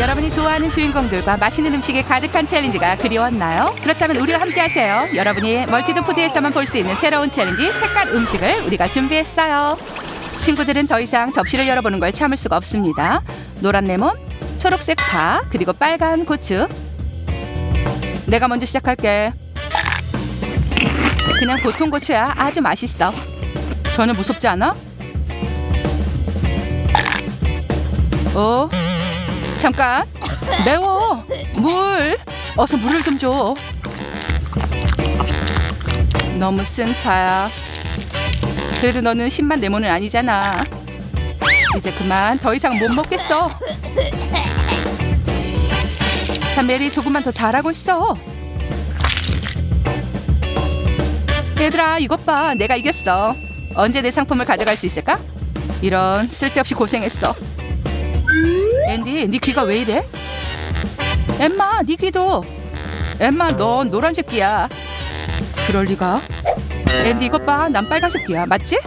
여러분이 좋아하는 주인공들과 맛있는 음식이 가득한 챌린지가 그리웠나요? 그렇다면 우리와 함께 하세요. 여러분이 멀티드 푸드에서만 볼 수 있는 새로운 챌린지 색깔 음식을 우리가 준비했어요. 친구들은 더 이상 접시를 열어보는 걸 참을 수가 없습니다. 노란 레몬, 초록색 파, 그리고 빨간 고추. 내가 먼저 시작할게. 그냥 보통 고추야. 아주 맛있어. 전혀 무섭지 않아? 어? 잠깐. 매워. 물. 어서 물을 좀 줘. 너무 쓴 파야. 그래도 너는 신만 레몬은 아니잖아. 이제 그만. 더 이상 못 먹겠어. 자, 메리 조금만 더 잘하고 있어. 얘들아, 이것 봐. 내가 이겼어. 언제 내 상품을 가져갈 수 있을까? 이런 쓸데없이 고생했어. 앤디, 네 귀가 왜 이래? 엠마, 네 귀도. 엠마, 넌 노란색 귀야. 그럴 리가? 앤디 이것 봐, 난 빨간색 귀야. 맞지?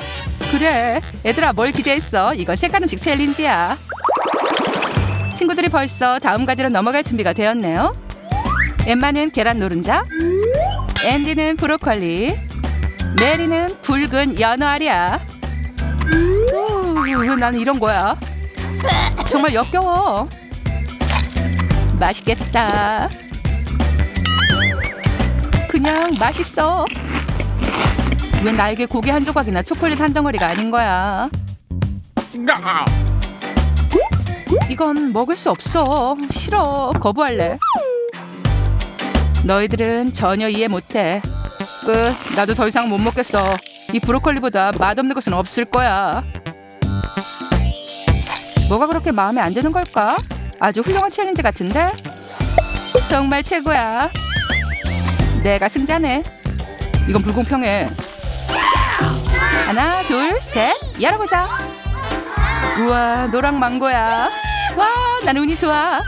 그래. 얘들아, 뭘 기대했어? 이건 색깔 음식 챌린지야. 친구들이 벌써 다음 과제로 넘어갈 준비가 되었네요. 엠마는 계란 노른자, 앤디는 브로콜리, 메리는 붉은 연어알이야. 나는 이런 거야? 정말 역겨워. 맛있겠다. 그냥 맛있어. 왜 나에게 고기 한 조각이나 초콜릿 한 덩어리가 아닌 거야? 이건 먹을 수 없어. 싫어. 거부할래. 너희들은 전혀 이해 못해. 끝. 나도 더 이상 못 먹겠어. 이 브로콜리보다 맛없는 것은 없을 거야. 뭐가 그렇게 마음에 안 드는 걸까? 아주 훌륭한 챌린지 같은데? 정말 최고야. 내가 승자네. 이건 불공평해. 하나, 둘, 셋. 열어보자. 우와, 노랑 망고야. 와, 나는 운이 좋아.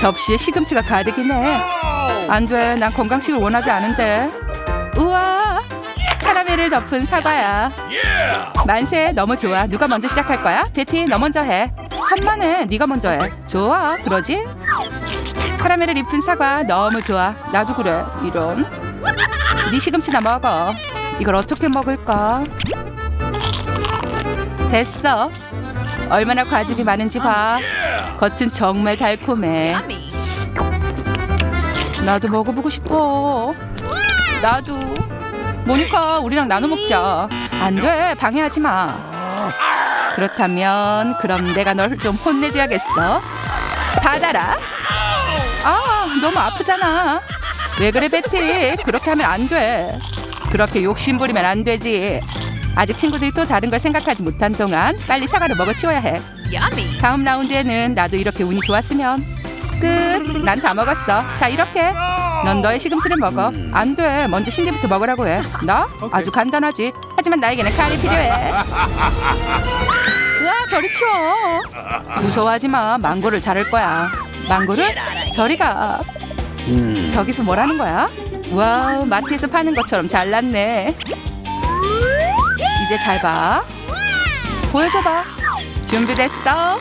접시에 시금치가 가득이네. 안 돼, 난 건강식을 원하지 않은데. 우와, 카라멜을 덮은 사과야. 만세, 너무 좋아. 누가 먼저 시작할 거야? 베티, 너 먼저 해. 천만에, 네가 먼저 해. 좋아, 그러지? 카라멜을 입힌 사과 너무 좋아. 나도 그래. 이런. 네 시금치나 먹어. 이걸 어떻게 먹을까? 됐어. 얼마나 과즙이 많은지 봐. 겉은 정말 달콤해. 나도 먹어보고 싶어. 나도. 모니카, 우리랑 나눠 먹자. 안 돼, 방해하지 마. 그렇다면 그럼 내가 널 좀 혼내줘야겠어. 받아라. 아, 너무 아프잖아. 왜 그래, 베티? 그렇게 하면 안 돼. 그렇게 욕심 부리면 안 되지. 아직 친구들이 또 다른 걸 생각하지 못한 동안 빨리 사과를 먹어 치워야 해. 다음 라운드에는 나도 이렇게 운이 좋았으면 끝. 난 다 먹었어. 자 이렇게. 넌 너의 시금치를 먹어. 안 돼. 먼저 신디부터 먹으라고 해. 나? 아주 간단하지. 하지만 나에게는 칼이 필요해. 으아 저리 치워. 무서워하지 마. 망고를 자를 거야. 망고를? 저리 가. 저기서 뭐라는 거야? 와 마트에서 파는 것처럼 잘났네. 이제 잘 봐. 보여줘봐. 준비됐어?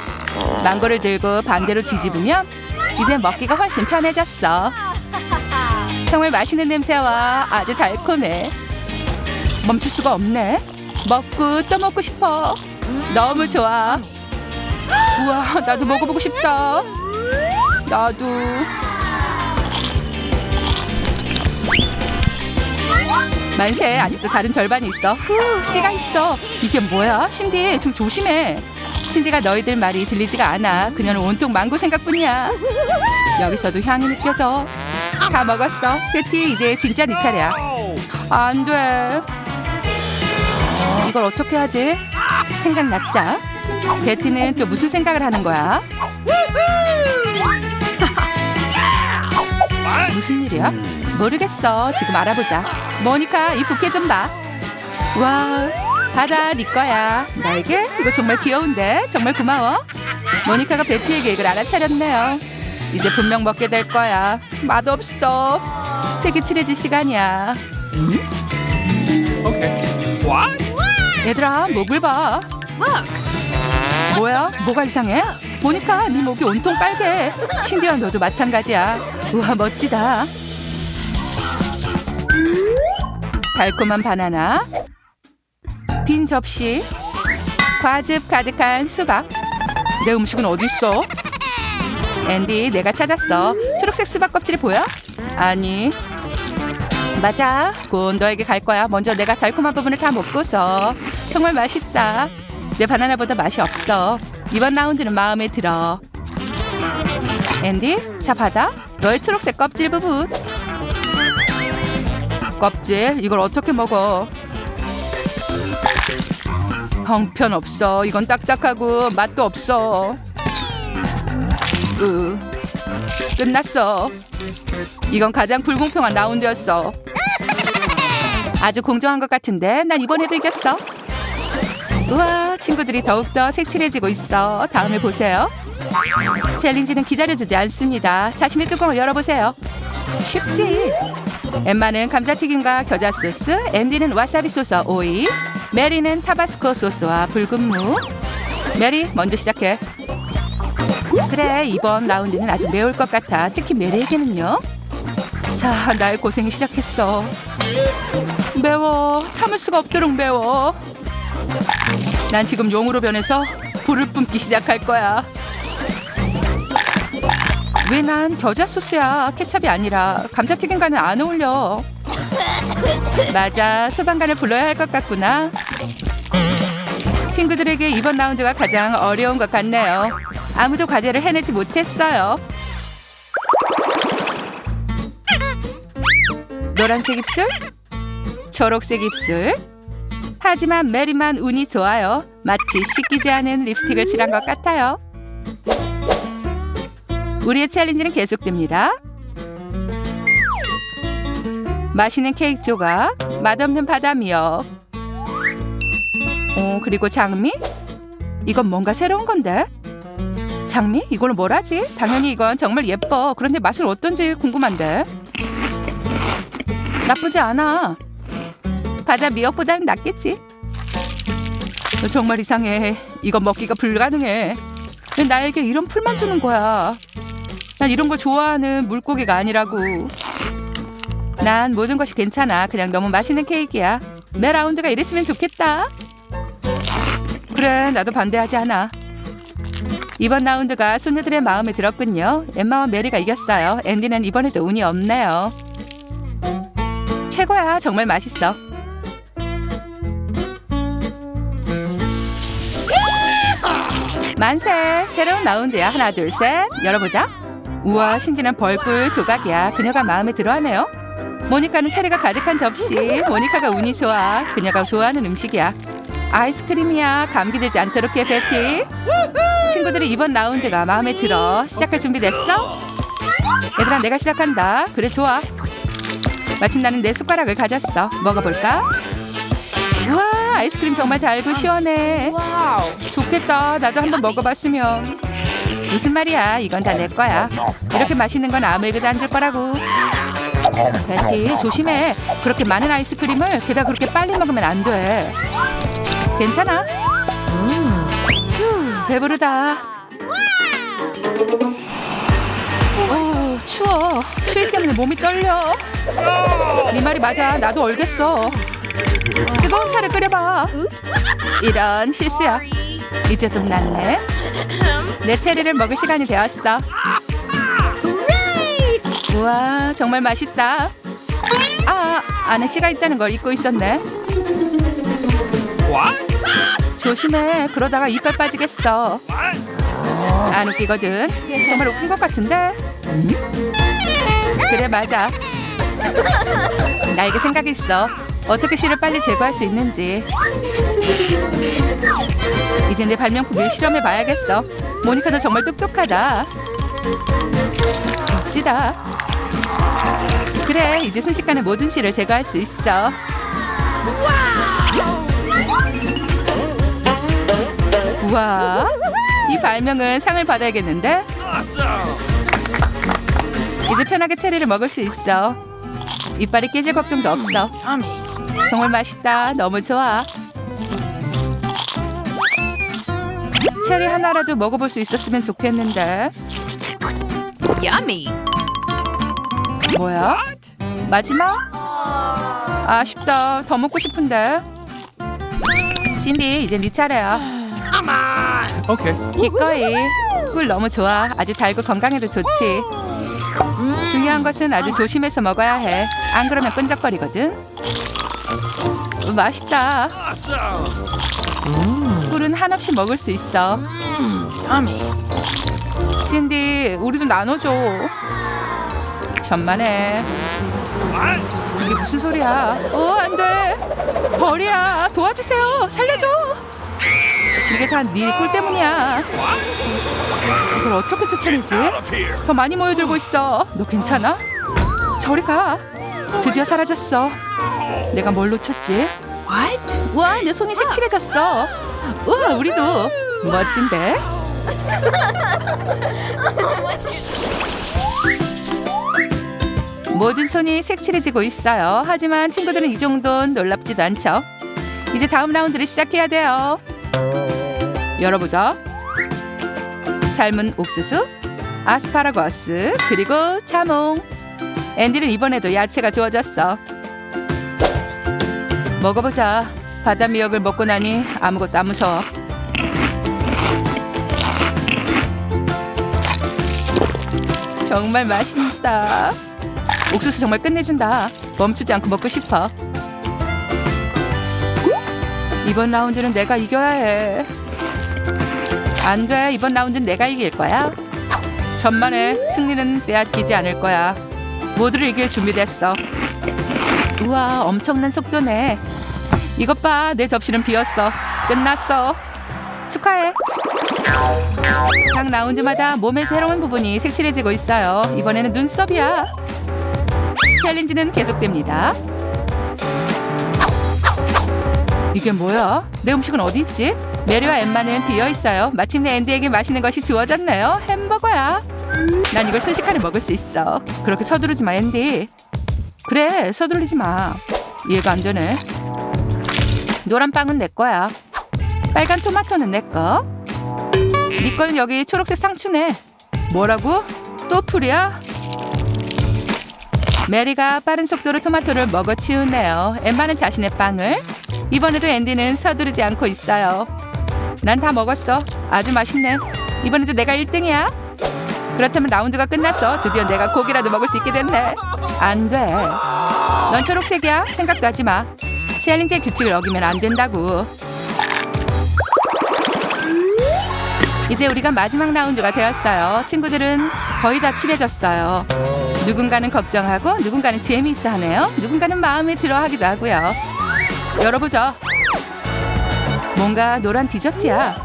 망고를 들고 반대로 뒤집으면 이제 먹기가 훨씬 편해졌어. 정말 맛있는 냄새와 아주 달콤해. 멈출 수가 없네. 먹고 또 먹고 싶어. 너무 좋아. 우와, 나도 먹어보고 싶다. 나도. 만세, 아직도 다른 절반이 있어. 후, 씨가 있어. 이게 뭐야? 신디, 좀 조심해. 신디가 너희들 말이 들리지가 않아. 그녀는 온통 망고 생각뿐이야. 여기서도 향이 느껴져. 다 먹었어. 베티, 이제 진짜 네 차례야. 안 돼. 이걸 어떻게 하지? 생각났다. 베티는 또 무슨 생각을 하는 거야? 무슨 일이야? 모르겠어. 지금 알아보자. 모니카, 이 부케 좀 봐. 와, 받아, 네 거야. 나에게? 이거 정말 귀여운데? 정말 고마워. 모니카가 베티의 계획을 알아차렸네요. 이제 분명 먹게 될 거야. 맛없어. 색이 칠해질 시간이야. What? 얘들아, 목을 봐. 뭐야? 뭐가 이상해? 모니카 네 목이 온통 빨개 신디와 너도 마찬가지야 우와 멋지다 달콤한 바나나 빈 접시 과즙 가득한 수박 내 음식은 어디 있어? 앤디 내가 찾았어 초록색 수박 껍질이 보여? 아니 맞아. 곧 너에게 갈 거야. 먼저 내가 달콤한 부분을 다 먹고서. 정말 맛있다. 내 바나나보다 맛이 없어. 이번 라운드는 마음에 들어. 앤디 자 받아? 너의 초록색 껍질 부분. 껍질 이걸 어떻게 먹어? 형편 없어. 이건 딱딱하고 맛도 없어. 으. 끝났어. 이건 가장 불공평한 라운드였어 아주 공정한 것 같은데 난 이번에도 이겼어. 우와 친구들이 더욱더 색칠해지고 있어. 다음에 보세요. 챌린지는 기다려주지 않습니다. 자신의 뚜껑을 열어보세요. 쉽지? 엠마는 감자튀김과 겨자 소스 앤디는 와사비 소스와 오이 메리는 타바스코 소스와 붉은 무. 메리 먼저 시작해. 그래 이번 라운드는 아주 매울 것 같아. 특히 메리에게는요. 자 나의 고생이 시작했어 매워. 참을 수가 없도록 매워. 난 지금 용으로 변해서 불을 뿜기 시작할 거야. 왜 난 겨자 소스야? 케찹이 아니라 감자튀김과는 안 어울려. 맞아. 소방관을 불러야 할 것 같구나. 친구들에게 이번 라운드가 가장 어려운 것 같네요. 아무도 과제를 해내지 못했어요. 노란색 입술 초록색 입술 하지만 메리만 운이 좋아요 마치 씻기지 않은 립스틱을 칠한 것 같아요 우리의 챌린지는 계속됩니다. 맛있는 케이크 조각, 맛없는 바다미역. 어, 그리고 장미? 이건 뭔가 새로운 건데? 장미? 이거는 뭘 하지? 당연히 이건 정말 예뻐. 그런데 맛은 어떤지 궁금한데? 나쁘지 않아. 바다 미역보다는 낫겠지. 너 정말 이상해. 이건 먹기가 불가능해. 왜 나에게 이런 풀만 주는 거야? 난 이런 걸 좋아하는 물고기가 아니라고. 난 모든 것이 괜찮아. 그냥 너무 맛있는 케이크야. 매 라운드가 이랬으면 좋겠다. 그래, 나도 반대하지 않아. 이번 라운드가 소녀들의 마음에 들었군요. 엠마와 메리가 이겼어요. 앤디는 이번에도 운이 없네요. 최고야. 정말 맛있어. 만세! 새로운 라운드야. 하나, 둘, 셋. 열어보자. 우와, 신진한 벌꿀 조각이야. 그녀가 마음에 들어하네요. 모니카는 차례가 가득한 접시. 모니카가 운이 좋아. 그녀가 좋아하는 음식이야. 아이스크림이야. 감기 들지 않도록 해, 베티. 친구들이 이번 라운드가 마음에 들어. 시작할 준비 됐어? 얘들아, 내가 시작한다. 그래, 좋아. 마침 나는 내 숟가락을 가졌어. 먹어볼까? 아이스크림 정말 달고 시원해. 좋겠다. 나도 한번 먹어봤으면. 무슨 말이야? 이건 다 내 거야. 이렇게 맛있는 건 아무에게도 안 줄 거라고. 베티, 조심해. 그렇게 많은 아이스크림을 게다가 그렇게 빨리 먹으면 안 돼. 괜찮아? 휴, 배부르다. 오, 추워. 추위 때문에 몸이 떨려. 네 말이 맞아. 나도 얼겠어. 뜨거운 차를 끓여봐. 이런 실수야. 이제 좀 낫네. 내 체리를 먹을 시간이 되었어. 우와, 정말 맛있다. 아, 안에 씨가 있다는 걸 잊고 있었네. 조심해. 그러다가 이빨 빠지겠어. 안 웃기거든. 정말 웃긴 것 같은데. 음? 그래, 맞아. 나에게 생각이 있어. 어떻게 씨를 빨리 제거할 수 있는지. 이제 내 발명품을 실험해 봐야겠어. 모니카 너 정말 똑똑하다. 멋지다. 그래, 이제 순식간에 모든 씨를 제거할 수 있어. 우와, 이 발명은 상을 받아야겠는데? 이제 편하게 체리를 먹을 수 있어. 이빨이 깨질 걱정도 없어. 정말 맛있다. 너무 좋아. 체리 하나라도 먹어볼 수 있었으면 좋겠는데. Yummy. 뭐야? 마지막? 아쉽다. 더 먹고 싶은데. 신디, 이제 네 차례야. Okay. 기꺼이. 꿀 너무 좋아. 아주 달고 건강에도 좋지. 중요한 것은 아주 조심해서 먹어야 해. 안 그러면 끈적거리거든. 음, 맛있다. 꿀은 한없이 먹을 수 있어. 신디, 우리도 나눠줘. 천만에. 이게 무슨 소리야? 어, 안 돼. 벌이야. 도와주세요. 살려줘. 이게 다 네 꿀 때문이야. 이걸 어떻게 쫓아내지? 더 많이 모여들고 있어. 너 괜찮아? 저리 가. 드디어 사라졌어. 내가 뭘 놓쳤지? What? 우와, 내 손이 색칠해졌어. 우와, 우리도 멋진데? 모든 손이 색칠해지고 있어요. 하지만 친구들은 이 정도는 놀랍지도 않죠. 이제 다음 라운드를 시작해야 돼요. 열어보자. 삶은 옥수수, 아스파라거스, 그리고 자몽. 앤디는 이번에도 야채가 주어졌어. 먹어보자. 바다 미역을 먹고 나니 아무것도 안 무서워. 정말 맛있다. 옥수수 정말 끝내준다. 멈추지 않고 먹고 싶어. 이번 라운드는 내가 이겨야 해. 안 돼. 이번 라운드는 내가 이길 거야. 천만에 승리는 빼앗기지 않을 거야. 모두를 이길 준비됐어. 우와, 엄청난 속도네. 이것 봐, 내 접시는 비었어. 끝났어. 축하해. 각 라운드마다 몸의 새로운 부분이 색칠해지고 있어요. 이번에는 눈썹이야. 챌린지는 계속됩니다. 이게 뭐야? 내 음식은 어디 있지? 메리와 엠마는 비어 있어요. 마침내 앤디에게 맛있는 것이 주어졌네요. 햄버거야. 난 이걸 순식간에 먹을 수 있어. 그렇게 서두르지 마, 앤디. 그래, 서둘리지 마. 이해가 안 되네. 노란 빵은 내 거야. 빨간 토마토는 내 거. 네 거는 여기 초록색 상추네. 뭐라고? 또 풀이야? 메리가 빠른 속도로 토마토를 먹어 치우네요. 엠마는 자신의 빵을. 이번에도 앤디는 서두르지 않고 있어요. 난 다 먹었어. 아주 맛있네. 이번에도 내가 1등이야. 그렇다면 라운드가 끝났어. 드디어 내가 고기라도 먹을 수 있게 됐네. 안 돼. 넌 초록색이야. 생각도 하지 마. 챌린지의 규칙을 어기면 안 된다고. 이제 우리가 마지막 라운드가 되었어요. 친구들은 거의 다 칠해졌어요. 누군가는 걱정하고 누군가는 재미있어 하네요. 누군가는 마음에 들어 하기도 하고요. 열어보자. 뭔가 노란 디저트야.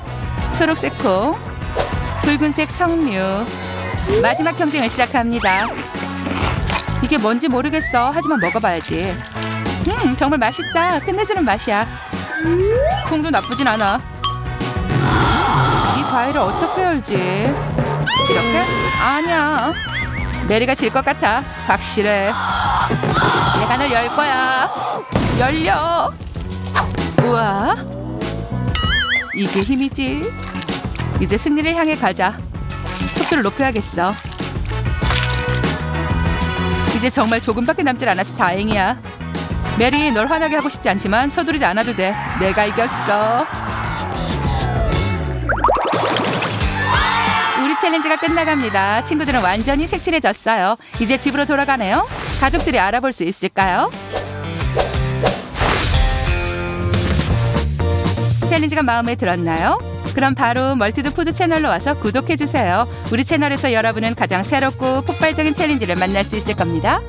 초록색 콩, 붉은색 석류. 마지막 경쟁을 시작합니다. 이게 뭔지 모르겠어. 하지만 먹어봐야지. 음, 정말 맛있다. 끝내주는 맛이야. 콩도 나쁘진 않아. 이 과일을 어떻게 열지? 이렇게? 아니야. 메리가 질 것 같아. 확실해. 내가 널 열 거야. 열려. 우와. 이게 힘이지. 이제 승리를 향해 가자. 속도를 높여야겠어. 이제 정말 조금밖에 남질 않아서 다행이야. 메리, 널 화나게 하고 싶지 않지만 서두르지 않아도 돼. 내가 이겼어. 우리 챌린지가 끝나갑니다. 친구들은 완전히 색칠해졌어요. 이제 집으로 돌아가네요. 가족들이 알아볼 수 있을까요? 챌린지가 마음에 들었나요? 그럼 바로 멀티드 푸드 채널로 와서 구독해주세요. 우리 채널에서 여러분은 가장 새롭고 폭발적인 챌린지를 만날 수 있을 겁니다.